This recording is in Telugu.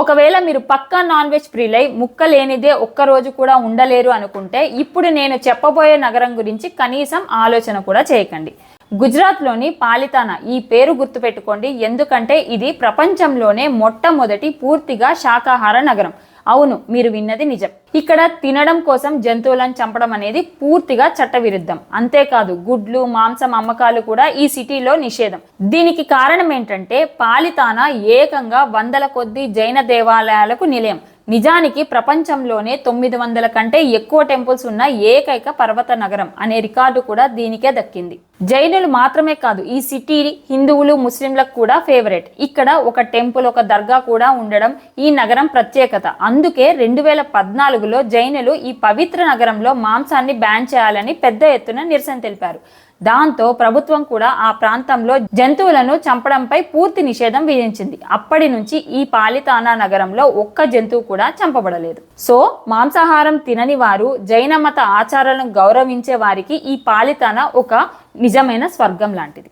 ఒకవేళ మీరు పక్కా నాన్ వెజ్ ప్రిలై ముక్క లేనిదే ఒక్క రోజు కూడా ఉండలేరు అనుకుంటే ఇప్పుడు నేను చెప్పబోయే నగరం గురించి కనీసం ఆలోచన కూడా చేయకండి. గుజరాత్లోని పాలితానా ఈ పేరు గుర్తుపెట్టుకోండి. ఎందుకంటే ఇది ప్రపంచంలోనే మొట్టమొదటి పూర్తిగా శాకాహార నగరం. అవును మీరు విన్నది నిజం. ఇక్కడ తినడం కోసం జంతువులను చంపడం అనేది పూర్తిగా చట్టవిరుద్ధం. అంతేకాదు గుడ్లు మాంసం అమ్మకాలు కూడా ఈ సిటీలో నిషేధం. దీనికి కారణం ఏంటంటే పాలితానా ఏకంగా వందల కొద్ది జైన దేవాలయాలకు నిలయం. నిజానికి ప్రపంచంలోనే తొమ్మిది వందల కంటే ఎక్కువ టెంపుల్స్ ఉన్న ఏకైక పర్వత నగరం అనే రికార్డు కూడా దీనికే దక్కింది. జైనులు మాత్రమే కాదు ఈ సిటీ హిందువులు ముస్లింలకు కూడా ఫేవరెట్ ఇక్కడ ఒక టెంపుల్ ఒక దర్గా కూడా ఉండడం ఈ నగరం ప్రత్యేకత. అందుకే రెండు వేల పద్నాలుగులో జైనులు ఈ పవిత్ర నగరంలో మాంసాన్ని బ్యాన్ చేయాలని పెద్ద ఎత్తున నిరసన తెలిపారు. దాంతో ప్రభుత్వం కూడా ఆ ప్రాంతంలో జంతువులను చంపడంపై పూర్తి నిషేధం విధించింది. అప్పటి నుంచి ఈ పాలితానా నగరంలో ఒక్క జంతువు కూడా చంపబడలేదు. సో మాంసాహారం తినని వారు జైన మత ఆచారాలను గౌరవించే వారికి ఈ పాలితానా ఒక నిజమైన స్వర్గం లాంటిది.